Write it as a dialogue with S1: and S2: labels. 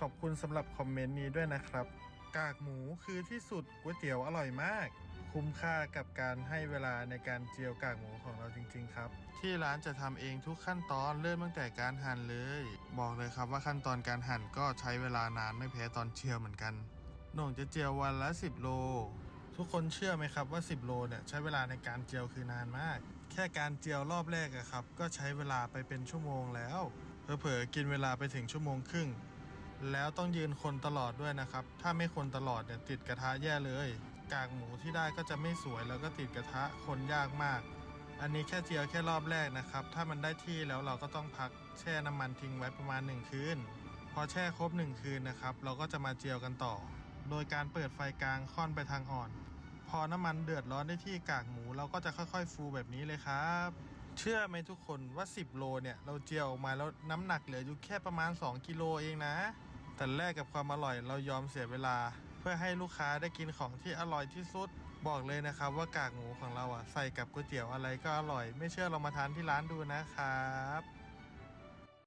S1: ขอบคุณสำหรับคอมเมนต์นี้ด้วยนะครับ กากหมูคือที่สุดก๋วยเตี๋ยวอร่อยมาก คุ้มค่ากับการให้เวลาในการเจียวกากหมูของเราจริง ๆ ครับ ที่ร้านจะทำเองทุกขั้นตอนเริ่มตั้งแต่การหั่นเลย บอกเลยครับว่าขั้นตอนการหั่นก็ใช้เวลานานไม่แพ้ตอนเจียวเหมือนกันหน่งจะเจียววันละ 10 โล ทุกคนเชื่อไหมครับว่า 10 โลเนี่ยใช้เวลาในการเจียวคือนานมาก แค่การเจียวรอบแรกอะครับ ก็ใช้เวลาไปเป็นชั่วโมงแล้วเผลอๆกินเวลาไปถึงชั่วโมงครึ่ง แล้วต้องยืนคนตลอดด้วยนะครับ ถ้าไม่คนตลอดเนี่ยติดกระทะแย่เลย กากหมูที่ได้ก็จะไม่สวยแล้วก็ติดกระทะคนยากมาก อันนี้แค่เจียวแค่รอบแรกนะครับ ถ้ามันได้ที่แล้วเราก็ต้องพักแช่น้ำมันทิ้งไว้ประมาณ 1 คืน พอแช่ครบ 1 คืนนะครับ เราก็จะมาเจียวกันต่อ โดยการเปิดไฟกลางค่อนไปทางอ่อน พอน้ำมันเดือดร้อนได้ที่กากหมูเราก็จะค่อยๆ ฟูแบบนี้เลยครับ เชื่อไหมทุกคนว่า 10 โลเนี่ย เราเจียวออกมาแล้วน้ำหนักเหลืออยู่แค่ประมาณ 2 กิโลเองนะ แต่แลกกับความอร่อยเรายอมเสียเวลา เพื่อให้ลูกค้าได้กินของที่อร่อยที่สุด บอกเลยนะครับว่ากากหมูของเราอะใส่กับก๋วยเตี๋ยวอะไรก็อร่อย ไม่เชื่อเรามาทานที่ร้านดูนะครับ